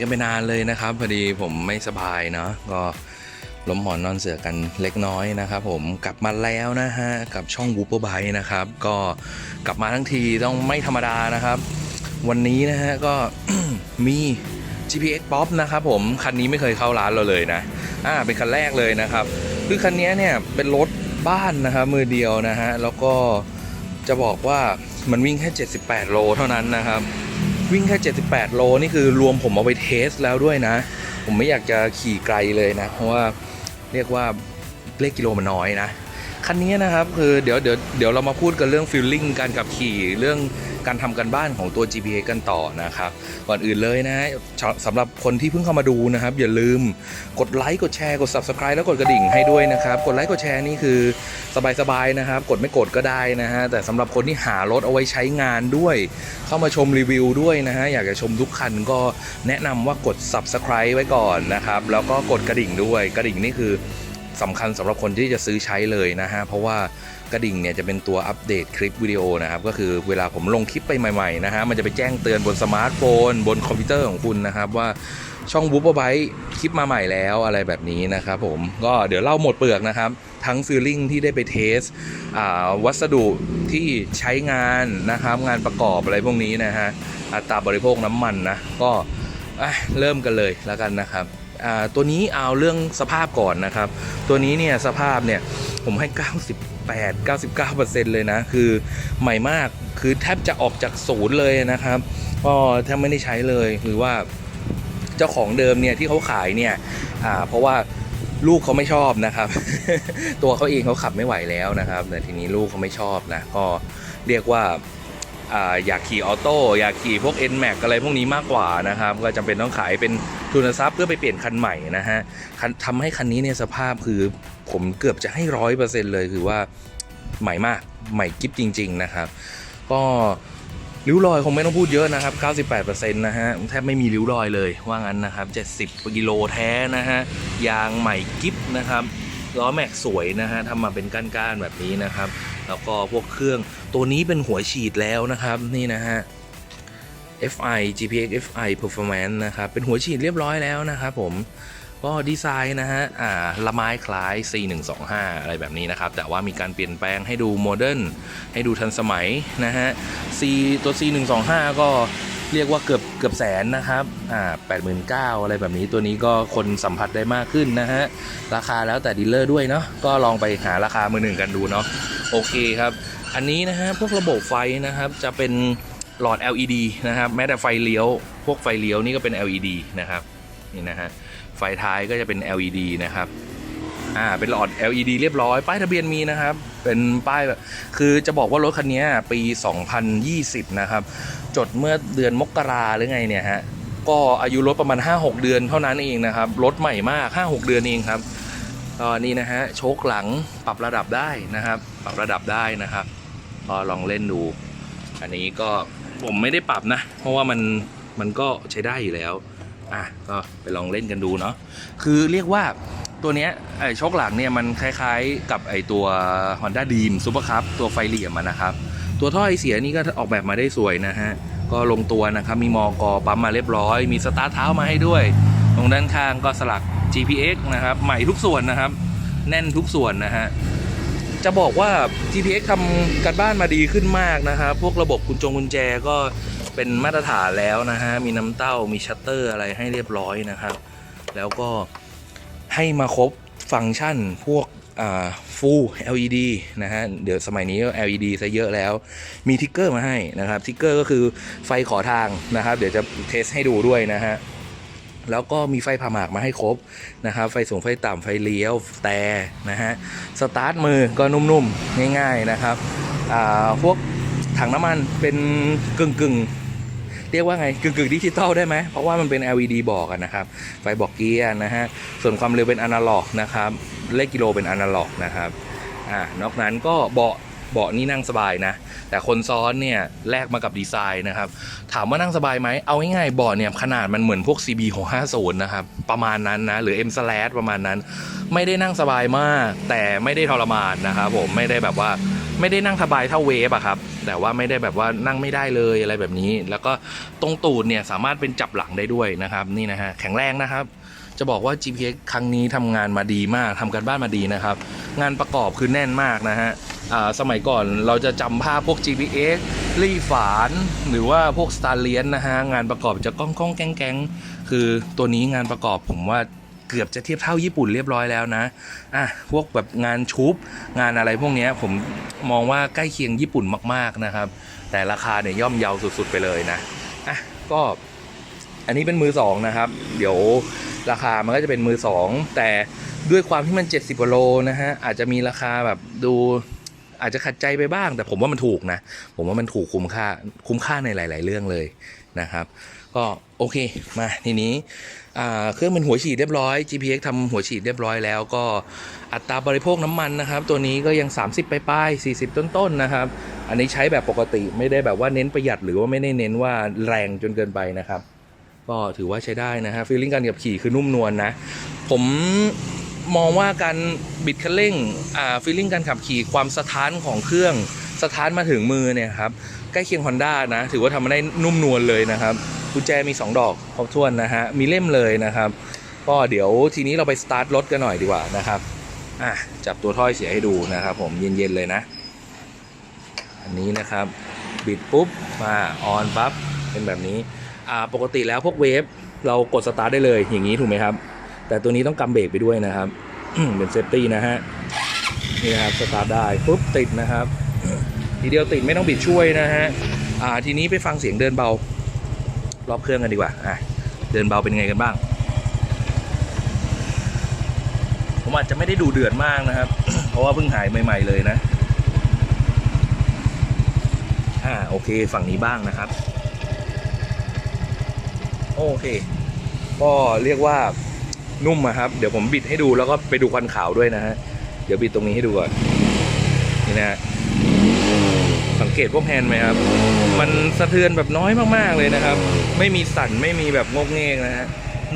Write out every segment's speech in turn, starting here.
กันไปนานเลยนะครับ พอดีผมไม่สบายเนาะก็ล้มหมอนนอนเสือกันเล็กน้อยนะครับ ผมกลับมาแล้วนะฮะกับช่องวูเปอร์ไบนะครับ ก็กลับมาทั้งทีต้องไม่ธรรมดานะครับ วันนี้นะฮะก็มี GPX Pop นะครับผมคันนี้ไม่เคยเข้าร้านเราเลยนะอ่าเป็นคันแรกเลยนะครับ คือคันนี้เนี่ยเป็นรถบ้านนะครับมือเดียวนะฮะแล้วก็จะบอกว่ามันวิ่งแค่ 78 โลเท่านั้นนะครับ วิ่งแค่ 78 โล นี่คือรวมผมเอาไปเทสแล้วด้วยนะ ผมไม่อยากจะขี่ไกลเลยนะ เพราะว่าเรียกว่าเลขกิโลมันน้อยนะ คันนี้นะครับคือเดี๋ยวเดี๋ยวเดี๋ยวเรามาพูดกันเรื่องฟิลลิ่งการขับขี่เรื่องการทำกันบ้านของตัว GPA กันต่อนะครับ ก่อนอื่นเลยนะสำหรับคนที่เพิ่งเข้ามาดูนะครับ อย่าลืมกดไลค์กดแชร์กด Subscribe แล้วกดกระดิ่งให้ด้วยนะครับ กดไลค์กดแชร์นี่คือสบายๆนะครับ กดไม่กดก็ได้นะฮะแต่สำหรับคนที่หารถเอาไว้ใช้งานด้วย เข้ามาชมรีวิวด้วยนะฮะอยากจะชมทุกคันก็แนะนำว่ากด Subscribe ไว้ก่อนนะครับ แล้วก็กดกระดิ่งด้วยกระดิ่งนี่คือสำคัญสำหรับคนที่จะซื้อใช้เลยนะฮะเพราะว่า กระดิ่งเนี่ยจะเป็นตัวอัปเดตคลิปวิดีโอนะครับ ก็คือเวลาผมลงคลิปไปใหม่ๆนะฮะมันจะไปแจ้งเตือนบนสมาร์ทโฟน บนคอมพิวเตอร์ของคุณนะครับ ว่าช่องวูปไบคลิปมาใหม่แล้วอะไรแบบนี้นะครับผมก็เดี๋ยวเล่าหมดเปลือกนะครับ ทั้งฟีลลิ่งที่ได้ไปเทสอ่าวัสดุที่ใช้งานนะครับงานประกอบอะไรพวกนี้นะฮะอัตราบริโภคน้ำมันนะก็อะเริ่มกันเลยแล้วกันนะครับอ่าตัวนี้เอาเรื่องสภาพก่อนนะครับ ตัวนี้เนี่ยสภาพเนี่ยผมให้ 98 99 เลยนะ คือใหม่มากคือแทบจะออกจากศูนย์เลยนะครับก็แทบไม่ได้ใช้เลยคือว่าเจ้าของเดิมเนี่ยที่เขาขายเนี่ยอ่าเพราะว่าลูกเขาไม่ชอบนะครับ ตัวเขาเองเขาขับไม่ไหวแล้วนะครับแต่ทีนี้ลูกเขาไม่ชอบนะก็เรียกว่าอ่าอยากขี่ออโต้อยากขี่พวก N Max อะไรพวกนี้มากกว่านะครับ ก็จำเป็นต้องขายเป็น ทุนทรัพย์เพื่อไปเปลี่ยนคันใหม่นะฮะทำให้คันนี้เนี่ยสภาพคือผมเกือบจะให้ร้อยเปอร์เซ็นต์เลยคือว่าใหม่มากใหม่กิฟจริง ๆ นะครับ ก็ริ้วรอยคงไม่ต้องพูดเยอะนะครับ 98%นะฮะแทบไม่มีริ้วรอยเลยว่างั้นนะครับ 70กิโลแท้นะฮะยางใหม่กิฟนะครับล้อแม็กสวยนะฮะทำมาเป็นก้านๆแบบนี้นะครับ แล้วก็พวกเครื่องตัวนี้เป็นหัวฉีดแล้วนะครับนี่นะฮะ FI GPX FI Performance นะครับเป็นหัวฉีดเรียบร้อยแล้วนะครับผมก็ดีไซน์นะฮะอ่าละไม้คล้าย C125 อะไรแบบนี้นะครับ แต่ว่ามีการเปลี่ยนแปลงให้ดูโมเดิร์นให้ดูทันสมัยนะฮะ C ตัว C125 ก็เรียกว่าเกือบเกือบแสนนะครับ อ่า89,000อะไรแบบนี้ ตัวนี้ก็คนสัมผัสได้มากขึ้นนะฮะ ราคาแล้วแต่ดีลเลอร์ด้วยเนาะ ก็ลองไปหาราคามือหนึ่งกันดูเนาะ โอเคครับ อันนี้นะฮะ พวกระบบไฟนะครับ จะเป็น หลอด LED นะครับ แม้แต่ไฟเลี้ยว พวกไฟเลี้ยวนี่ก็เป็น LED นะครับ นี่นะฮะ ไฟท้ายก็จะเป็น LED นะครับ อ่า เป็นหลอด LED เรียบร้อย ป้ายทะเบียนมีนะครับ เป็นป้ายแบบ คือจะบอกว่ารถคันนี้ปี 2020 นะครับ จดเมื่อเดือนมกราหรือไงเนี่ยฮะ ก็อายุรถประมาณ 5-6 เดือนเท่านั้นเองนะครับ รถใหม่มาก 5-6 เดือนเองครับก็นี่นะฮะ โชคหลังปรับระดับได้นะครับ ปรับระดับได้นะครับ ก็ลองเล่นดู อันนี้ก็ ผมไม่ได้ปรับนะ เพราะว่ามันมันก็ใช้ได้อยู่แล้ว อะก็ไปลองเล่นกันดูเนาะคือเรียกว่าตัวเนี้ยไอ้โชคหลังเนี่ยมันคล้ายๆกับไอ้ตัว Honda Dream Super Cup ตัวไฟเหลี่ยมนะครับ ตัวท่อไอเสียนี่ก็ออกแบบมาได้สวยนะฮะ ก็ลงตัวนะครับ มีมอกอปั๊มมาเรียบร้อย มีสตาร์ทเท้ามาให้ด้วย ตรงด้านข้างก็สลัก GPX นะครับ ใหม่ทุกส่วนนะครับ แน่นทุกส่วนนะฮะ จะบอกว่า GPX ทำการบ้านมาดีขึ้นมากนะครับ พวกระบบกุญจงกุญแจก็เป็นมาตรฐานแล้วนะฮะ มีน้ำเต้า มีชัตเตอร์อะไรให้เรียบร้อยนะครับ แล้วก็ให้มาครบฟังก์ชันพวกอ่า full LED นะฮะ เดี๋ยวสมัยนี้ก็ LED ซะเยอะแล้ว มีทิกเกอร์มาให้นะครับ ทิกเกอร์ก็คือไฟขอทางนะครับ เดี๋ยวจะเทสให้ดูด้วยนะฮะ แล้วก็มีไฟผ่าหมากมาให้ครบนะครับ ไฟสูงไฟต่ำไฟเลี้ยวแต่นะฮะสตาร์ทมือก็นุ่มๆ ง่ายๆนะครับอ่าพวกถังน้ำมันเป็นกึ่งกึ่งๆเรียกว่าไงกึ่งกึ่งดิจิตอลได้ไหมเพราะว่ามันเป็น LED บอกนะครับ ไฟบอกเกียร์นะฮะ ส่วนความเร็วเป็นอนาล็อกนะครับ เลขกิโลเป็นอนาล็อกนะครับ อ่านอกนั้นก็เบาะ เบาะนี่นั่งสบายนะ แต่คนซ้อนเนี่ยแลกมากับดีไซน์นะครับ ถามว่านั่งสบายไหมเอาง่ายๆเบาะเนี่ยขนาดมันเหมือนพวก CB 650นะครับ ประมาณนั้นนะ หรือ M slash ประมาณนั้น ไม่ได้นั่งสบายมาก แต่ไม่ได้ทรมานนะครับผมไม่ได้แบบว่าไม่ได้นั่งสบายเท่าเวฟอะครับแต่ว่าไม่ได้แบบว่านั่งไม่ได้เลยอะไรแบบนี้ แล้วก็ตรงตูดเนี่ยสามารถเป็นจับหลังได้ด้วยนะครับ นี่นะฮะแข็งแรงนะครับ จะบอกว่า GPX ครั้งนี้ทำงานมาดีมากทำการบ้านมาดีนะครับ งานประกอบคือแน่นมากนะฮะสมัยก่อนเราจะจำภาพพวก GPX ลี่ฝานหรือว่าพวก s t a r l i e n นะฮะงานประกอบจะก้องก้องแกงแกงๆคือตัวนี้งานประกอบผมว่าเกือบจะเทียบเท่าญี่ปุ่นเรียบร้อยแล้วนะ อะ พวกแบบงานชุบงานอะไรพวกนี้ผมมองว่าใกล้เคียงญี่ปุ่นมาก ๆ นะครับ แต่ราคาเนี่ยย่อมเยาสุด ๆ ไปเลยนะ อะ ก็ อันนี้เป็นมือสองนะครับ เดี๋ยวราคามันก็จะเป็นมือสองแต่ด้วยความที่มัน 70กว่าโลนะฮะอาจจะมีราคาแบบดูอาจจะขัดใจไปบ้าง แต่ผมว่ามันถูกนะ ผมว่ามันถูกคุ้มค่าคุ้มค่าในหลาย ๆ เรื่องเลยนะครับ ก็โอเคมาทีนี้เครื่องเป็นหัวฉีดเรียบร้อย GPX ทำหัวฉีดเรียบร้อยแล้วก็อัตราบริโภคน้ำมันนะครับ ตัวนี้ก็ยัง 30 ไปปลายๆ40 ต้น ๆ นะครับ อันนี้ใช้แบบปกติไม่ได้แบบว่าเน้นประหยัดหรือว่าไม่ได้เน้นว่าแรงจนเกินไปนะครับ ก็ถือว่าใช้ได้นะฮะฟีลลิ่งการขับขี่คือนุ่มนวลนะ ผมมองว่าการบิดคันเร่งอ่าฟีลลิ่งการขับขี่ความสะท้านของเครื่องสะท้านมาถึงมือเนี่ยครับใกล้เคียง Honda นะ ถือว่าทำมาได้นุ่มนวลเลยนะครับกุญแจมี 2 ดอกครบถ้วนนะฮะมีเล่มเลยนะครับ ก็เดี๋ยวทีนี้เราไปสตาร์ทรถกันหน่อยดีกว่านะครับอะจับตัวถ้อยเสียให้ดูนะครับ ผมเย็นๆเลยนะ อันนี้นะครับ บิดปุ๊บมาออนปั๊บเป็นแบบนี้ ปกติแล้วพวกเวฟเรากดสตาร์ทได้เลยอย่างนี้ถูกไหมครับ แต่ตัวนี้ต้องกำเบรกไปด้วยนะครับเป็นเซฟตี้นะฮะนี่นะครับสตาร์ทได้ปุ๊บติดนะครับทีเดียวติดไม่ต้องบิดช่วยนะฮะอ่าทีนี้ไปฟังเสียงเดินเบารอบเครื่องกันดีกว่าอะเดินเบาเป็นไงกันบ้าง ผมอาจจะไม่ได้ดูเดือดมากนะครับ เพราะว่าเพิ่งหายใหม่ ๆ เลยนะอ่าโอเคฝั่งนี้บ้างนะครับ โอเค ก็เรียกว่านุ่มอะครับ เดี๋ยวผมบิดให้ดูแล้วก็ไปดูควันขาวด้วยนะฮะ เดี๋ยวบิดตรงนี้ให้ดูก่อน นี่นะฮะสังเกตพวกแฮนด์ไหมครับ มันสะเทือนแบบน้อยมากๆเลยนะครับ ไม่มีสั่นไม่มีแบบงกเงกนะฮะ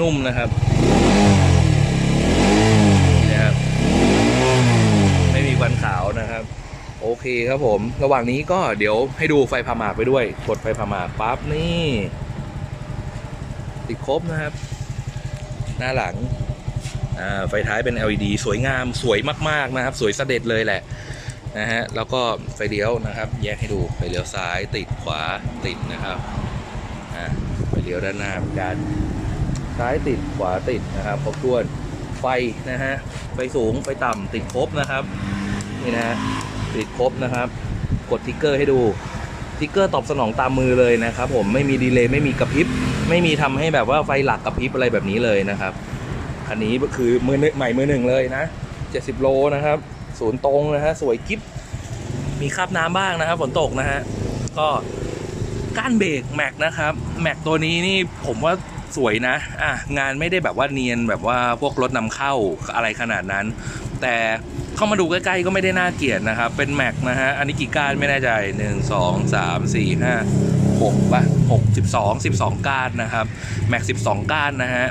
นุ่มนะครับนี่นะครับ ไม่มีควันขาวนะครับ โอเคครับผม ระหว่างนี้ก็เดี๋ยวให้ดูไฟพาหมากไปด้วย กดไฟพาหมากปั๊บนี่ ติดครบนะครับ หน้าหลังไฟท้ายเป็น LED สวยงามสวยมาก ๆ นะครับ สวยเสด็จเลยแหละนะฮะแล้วก็ไฟเลี้ยวนะครับ แยกให้ดูไฟเลี้ยวซ้ายติดขวาติดนะครับไฟเลี้ยวด้านหน้าเหมือนกันซ้ายติดขวาติดนะครับครบถ้วนไฟนะฮะไฟสูงไฟต่ำติดครบนะครับนี่นะฮะติดครบนะครับ กดทิกเกอร์ให้ดูทิกเกอร์ตอบสนองตามมือเลยนะครับ ผมไม่มีดีเลย์ไม่มีกระพริบ ไม่มีทำให้แบบว่าไฟหลักกระพริบอะไรแบบนี้เลยนะครับคันนี้คือมือหนึ่งใหม่มือหนึ่งเลยนะ70โลนะครับ ศูนย์ตรงนะฮะสวยกิ๊บมีคราบน้ำบ้างนะครับฝนตกนะฮะก็ก้านเบรกแม็กนะครับแม็กตัวนี้นี่ผมว่าสวยนะอะงานไม่ได้แบบว่าเนียนแบบว่าพวกรถนำเข้าอะไรขนาดนั้น แต่เข้ามาดูใกล้ๆก็ไม่ได้น่าเกลียดนะครับ เป็นแม็กนะฮะ อันนี้กี่ก้านไม่แน่ใจหนึ่งสอ งสามสี่ห้าหกป่ะหกสิบสองสิบสองก้านนะครับ แม็กสิบสองก้านนะฮะ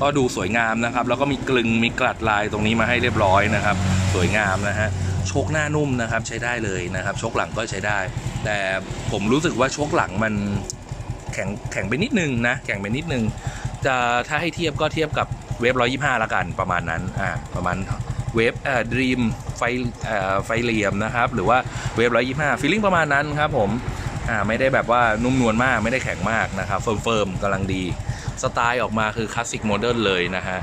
ก็ดูสวยงามนะครับ แล้วก็มีกลึงมีกลัดลายตรงนี้มาให้เรียบร้อยนะครับ สวยงามนะฮะโชคหน้านุ่มนะครับใช้ได้เลยนะครับโชคหลังก็ใช้ได้ แต่ผมรู้สึกว่าโชคหลังมันแข็งแข็งไปนิดนึงนะแข็งไปนิดนึงจะถ้าให้เทียบก็เทียบกับเวฟร้อยยี่ห้าละกันประมาณนั้นอ่าประมาณเวฟเอ่อดรีมไฟเอ่อไฟเหลี่ยมนะครับ หรือว่าเวฟร้อยยี่ห้าฟีลลิ่งประมาณนั้นครับผม อ่าไม่ได้แบบว่านุ่มนวลมากไม่ได้แข็งมากนะครับเฟิร์มเฟิร์มๆกำลังดีสไตล์ออกมาคือคลาสสิกโมเดิร์นเลยนะฮะ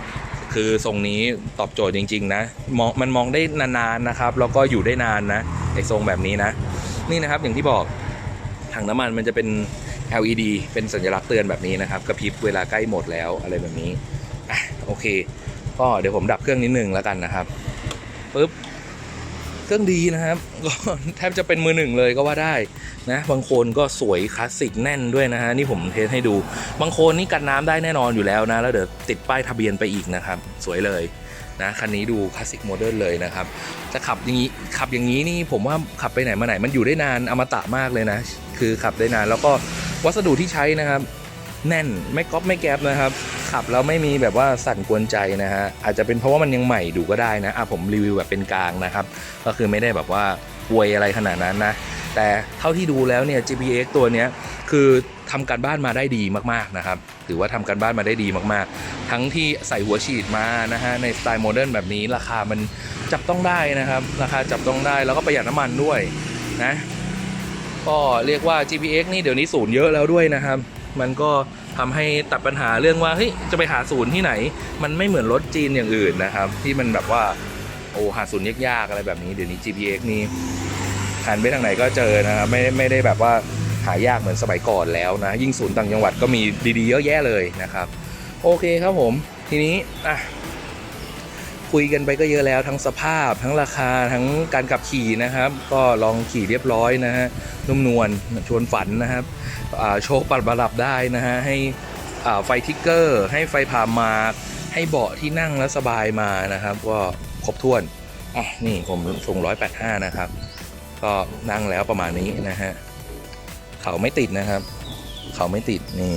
คือทรงนี้ตอบโจทย์จริง ๆ นะมองมันมองได้นานๆนะครับแล้วก็อยู่ได้นานนะไอทรงแบบนี้นะ นี่นะครับอย่างที่บอกถังน้ำมันมันจะเป็น LED เป็นสัญลักษณ์เตือนแบบนี้นะครับกระพริบเวลาใกล้หมดแล้วอะไรแบบนี้อะโอเค ก็เดี๋ยวผมดับเครื่องนิดนึงแล้วกันนะครับปึ๊บ เครื่องดีนะครับก็แทบจะเป็นมือหนึ่งเลยก็ว่าได้นะบางโคนก็สวยคลาสสิกแน่นด้วยนะฮะนี่ผมเทสให้ดู บางโคนนี่กันน้ำได้แน่นอนอยู่แล้วนะ แล้วเดี๋ยวติดป้ายทะเบียนไปอีกนะครับ สวยเลยนะคันนี้ดูคลาสสิกโมเดิร์นเลยนะครับจะขับอย่างนี้ขับอย่างนี้นี่ผมว่าขับไปไหนมาไหนมันอยู่ได้นานอมตะมากเลยนะ คือขับได้นานแล้วก็วัสดุที่ใช้นะครับ แน่นไม่ก๊อปไม่แก๊บนะครับ ขับแล้วไม่มีแบบว่าสั่นกวนใจนะฮะอาจจะเป็นเพราะว่ามันยังใหม่ดูก็ได้นะอะผมรีวิวแบบเป็นกลางนะครับ ก็คือไม่ได้แบบว่าอวยอะไรขนาดนั้นนะ แต่เท่าที่ดูแล้วเนี่ย GPX ตัวเนี้ยคือทำการบ้านมาได้ดีมากๆนะครับถือว่าทำการบ้านมาได้ดีมากๆ ทั้งที่ใส่หัวฉีดมานะฮะในสไตล์โมเดิร์นแบบนี้ราคามันจับต้องได้นะครับ ราคาจับต้องได้แล้วก็ประหยัดน้ำมันด้วยนะก็เรียกว่า GPX นี่เดี๋ยวนี้ศูนย์เยอะแล้วด้วยนะครับ มันก็ ทำให้ตัดปัญหาเรื่องว่าเฮ้ยจะไปหาศูนย์ที่ไหน มันไม่เหมือนรถจีนอย่างอื่นนะครับ ที่มันแบบว่าโอ้หาศูนย์ยากๆอะไรแบบนี้เดี๋ยวนี้ GPX นี่หันไปทางไหนก็เจอนะครับไม่ไม่ได้แบบว่าหายากเหมือนสมัยก่อนแล้วนะ ยิ่งศูนย์ต่างจังหวัดก็มีดีๆเยอะแยะเลยนะครับ โอเคครับผม ทีนี้อะ คุยกันไปก็เยอะแล้วทั้งสภาพ ทั้งราคาทั้งการขับขี่นะครับ ก็ลองขี่เรียบร้อยนะฮะนุ่มนวลชวนฝันนะครับโชว์ปัดประดับได้นะฮะให้ไฟทิกเกอร์ ให้ไฟผ่ามาร์กให้เบาะที่นั่งแล้วสบายมานะครับ ก็ครบถ้วนอะนี่ผมส่ง185 นะครับ ก็นั่งแล้วประมาณนี้นะฮะเขาไม่ติดนะครับ เขาไม่ติดนี่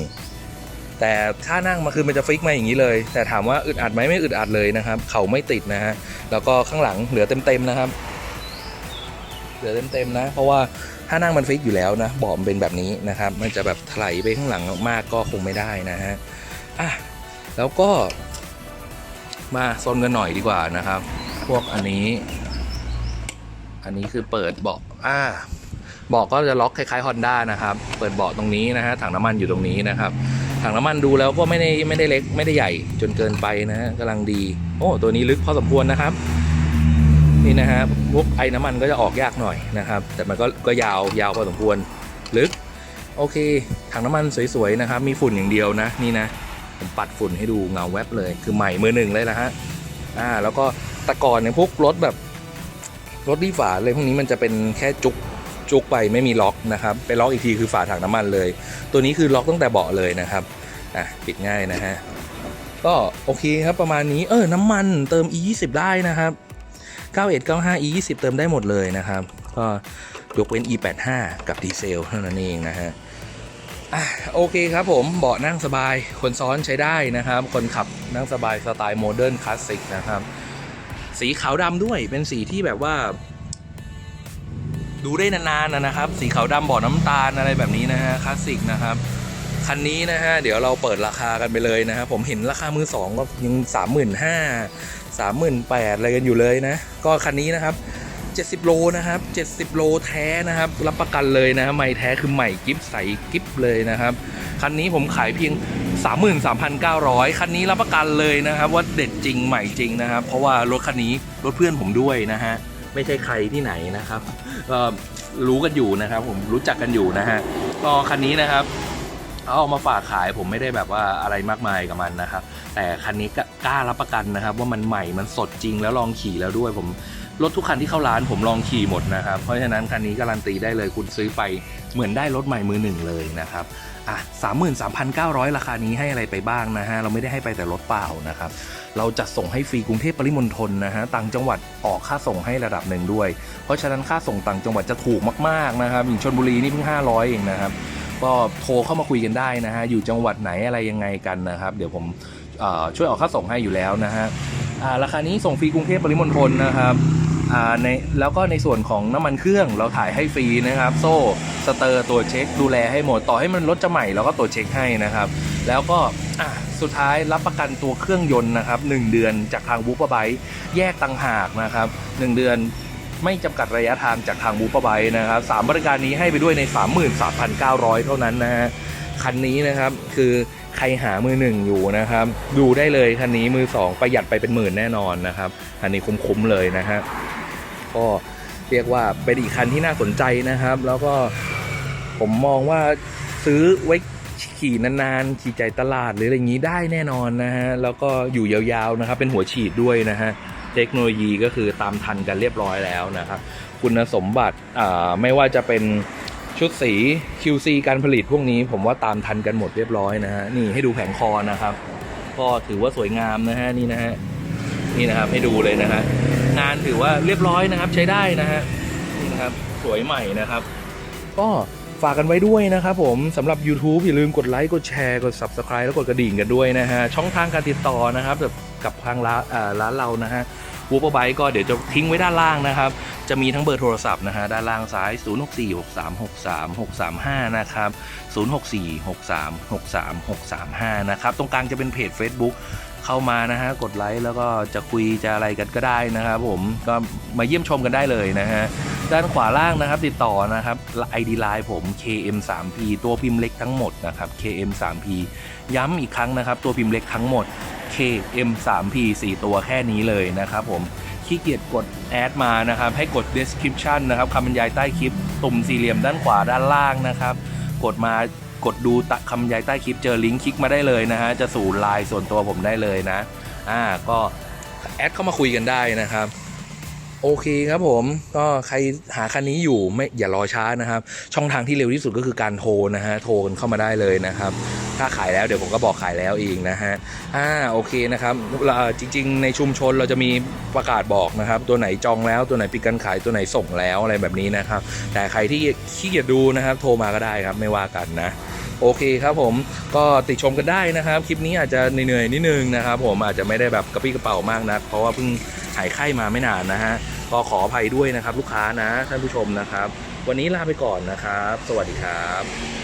แต่ถ้านั่งมาคือมันจะฟิกมาอย่างนี้เลย แต่ถามว่าอึดอัดไหมไม่อึดอัดเลยนะครับ เข่าไม่ติดนะฮะแล้วก็ข้างหลังเหลือเต็มๆนะครับ เหลือเต็มๆนะ เพราะว่าถ้านั่งมันฟิกอยู่แล้วนะเบาะมันเป็นแบบนี้นะครับ มันจะแบบถลายไปข้างหลังมากก็คงไม่ได้นะฮะอะแล้วก็มาโซนกันหน่อยดีกว่านะครับ พวกอันนี้ อันนี้คือเปิดเบาะอ่าเบาะก็จะล็อกคล้ายๆ Honda นะครับ เปิดเบาะตรงนี้นะฮะ ถังน้ำมันอยู่ตรงนี้นะครับ ถังน้ำมันดูแล้วก็ไม่ได้ไม่ได้เล็กไม่ได้ใหญ่จนเกินไปนะฮะกำลังดี โอ้ตัวนี้ลึกพอสมควรนะครับ นี่นะฮะพวกไอ้น้ำมันก็จะออกยากหน่อยนะครับ แต่มันก็ก็ยาวยาวพอสมควรลึก โอเค ถังน้ำมันสวยๆนะครับ มีฝุ่นอย่างเดียวนะนี่นะผมปัดฝุ่นให้ดูเงาแวบเลย คือใหม่มือหนึ่งเลยนะฮะอ่าแล้วก็แตะก่อนเนี่ยพวกรถแบบรถดีฝาเลยพวกนี้มันจะเป็นแค่จุก จุกไปไม่มีล็อกนะครับไปล็อกอีกทีคือฝาถังน้ำมันเลย ตัวนี้คือล็อกตั้งแต่เบาะเลยนะครับอะปิดง่ายนะฮะก็โอเคครับประมาณนี้เออน้ำมันเติม E20 ได้นะครับ91 95 E20 เติมได้หมดเลยนะครับก็ยกเว้น E85 กับดีเซลเท่านั้นเองนะฮะอะโอเคครับผมเบาะนั่งสบายคนซ้อนใช้ได้นะครับ คนขับนั่งสบายสไตล์โมเดิร์นคลาสสิกนะครับ สีขาวดำด้วยเป็นสีที่แบบว่า ดูได้นานๆนะครับ สีขาวดำบาะน้ำตาลอะไรแบบนี้นะฮะคลาสสิกนะครับคันนี้นะฮะเดี๋ยวเราเปิดราคากันไปเลยนะฮะผมเห็นราคามือสองก็ยังสามหมื่นห้าสามหมื่นแปดอะไรกันอยู่เลยนะ ก็คันนี้นะครับ70โลนะครับ70โลแท้นะครับ รับประกันเลยนะฮะไม่แท้คือใหม่กิฟใสกิฟเลยนะครับคันนี้ผมขายเพียง 33,900 คันนี้รับประกันเลยนะครับ ว่าเด็ดจริงใหม่จริงนะครับ เพราะว่ารถคันนี้รถเพื่อนผมด้วยนะฮะ ไม่ใช่ใครที่ไหนนะครับก็รู้กันอยู่นะครับ ผมรู้จักกันอยู่นะฮะก็คันนี้นะครับเอามาฝากขายผมไม่ได้แบบว่าอะไรมากมายกับมันนะครับ แต่คันนี้ก็กล้ารับประกันนะครับ ว่ามันใหม่มันสดจริงแล้วลองขี่แล้วด้วยผม รถทุกคันที่เข้าร้านผมลองขี่หมดนะครับ เพราะฉะนั้นคันนี้การันตีได้เลยคุณซื้อไปเหมือนได้รถใหม่มือหนึ่งเลยนะครับอะสามหมื่นสามพันเก้าร้อยราคานี้ให้อะไรไปบ้างนะฮะ เราไม่ได้ให้ไปแต่รถเปล่านะครับ เราจัดส่งให้ฟรีกรุงเทพปริมณฑลนะฮะ ต่างจังหวัดออกค่าส่งให้ระดับหนึ่งด้วย เพราะฉะนั้นค่าส่งต่างจังหวัดจะถูกมากๆนะครับอย่างชนบุรีนี่เพิ่ง 500 เองนะครับ ก็โทรเข้ามาคุยกันได้นะฮะ อยู่จังหวัดไหนอะไรยังไงกันนะครับ เดี๋ยวผมช่วยออกค่าส่งให้อยู่แล้วนะฮะราคานี้ส่งฟรีกรุงเทพปริมณฑลนะครับ ในแล้วก็ในส่วนของน้ำมันเครื่องเราถ่ายให้ฟรีนะครับ โซ่สเตอร์ตัวเช็ค ดูแลให้หมดต่อให้มันรถจะใหม่เราก็ตรวจเช็คให้นะครับ แล้วก็อะสุดท้ายรับประกันตัวเครื่องยนต์นะครับ 1 เดือนจากทางบูปไบแยกต่างหากนะครับ 1 เดือนไม่จำกัดระยะทางจากทางบูปไบนะครับสามบริการนี้ให้ไปด้วยใน 33,900 เท่านั้นนะฮะคันนี้นะครับคือใครหามือหนึ่งอยู่นะครับ ดูได้เลยคันนี้มือสองประหยัดไปเป็นหมื่นแน่นอนนะครับคันนี้คุ้มๆเลยนะฮะ ก็เรียกว่าเป็นอีกคันที่น่าสนใจนะครับ แล้วก็ผมมองว่าซื้อไว้ขี่นานๆ ขี่ใจตลาดหรืออะไรอย่างนี้ได้แน่นอนนะฮะ แล้วก็อยู่ยาวๆนะครับ เป็นหัวฉีดด้วยนะฮะ เทคโนโลยีก็คือตามทันกันเรียบร้อยแล้วนะครับ คุณสมบัติไม่ว่าจะเป็นชุดสี QC การผลิตพวกนี้ ผมว่าตามทันกันหมดเรียบร้อยนะฮะ นี่ให้ดูแผงคอนะครับ ก็ถือว่าสวยงามนะฮะนี่นะฮะ นี่นะครับให้ดูเลยนะฮะ งานถือว่าเรียบร้อยนะครับใช้ได้นะฮะนี่นะครับสวยใหม่นะครับ ก็ฝากกันไว้ด้วยนะครับผมสำหรับ YouTube อย่าลืมกดไลค์กดแชร์กด Subscribe แล้วกดกระดิ่งกันด้วยนะฮะช่องทางการติดต่อนะครับกับกับทางร้านร้านเรานะฮะวูเปอร์ไบก็เดี๋ยวจะทิ้งไว้ด้านล่างนะครับ จะมีทั้งเบอร์โทรศัพท์นะฮะด้านล่างซ้าย 0646363635 นะครับ 0646363635 นะครับ ตรงกลางจะเป็นเพจ Facebook เข้ามานะฮะกดไลค์แล้วก็จะคุยจะอะไรกันก็ได้นะครับผมก็มาเยี่ยมชมกันได้เลยนะฮะด้านขวาล่างนะครับติดต่อนะครับ ID Line ผม KM3P ตัวพิมพ์เล็กทั้งหมดนะครับ KM3P ย้ำอีกครั้งนะครับ ตัวพิมพ์เล็กทั้งหมด KM3P 4 ตัวแค่นี้เลยนะครับผมขี้เกียจกดแอดมานะครับ ให้กด description นะครับคำบรรยายใต้คลิปตุ่มสี่เหลี่ยมด้านขวาด้านล่างนะครับ กดมา กดดูตะคำยายใต้คลิปเจอลิงก์คลิกมาได้เลยนะฮะจะสู่ไลน์ส่วนตัวผมได้เลยนะอ่าก็แอดเข้ามาคุยกันได้นะครับ โอเคครับผมก็ใครหาคันนี้อยู่ไม่อย่ารอช้านะครับ ช่องทางที่เร็วที่สุดก็คือการโทรนะฮะโทรกันเข้ามาได้เลยนะครับ ถ้าขายแล้วเดี๋ยวผมก็บอกขายแล้วเองนะฮะอ่าโอเคนะครับจริง ๆ ในชุมชนเราจะมีประกาศบอกนะครับ ตัวไหนจองแล้วตัวไหนปิดการขายตัวไหนส่งแล้วอะไรแบบนี้นะครับ แต่ใครที่ขี้เกียจดูนะครับ โทรมาก็ได้ครับไม่ว่ากันนะ โอเคครับผมก็ติดชมกันได้นะครับ คลิปนี้อาจจะเหนื่อยนิดนึงนะครับ ผมอาจจะไม่ได้แบบกระปี้กระเป๋ามากนัก เพราะว่าเพิ่งหายไข้มาไม่นานนะฮะก็ขออภัยด้วยนะครับ ลูกค้านะท่านผู้ชมนะครับ วันนี้ลาไปก่อนนะครับ สวัสดีครับ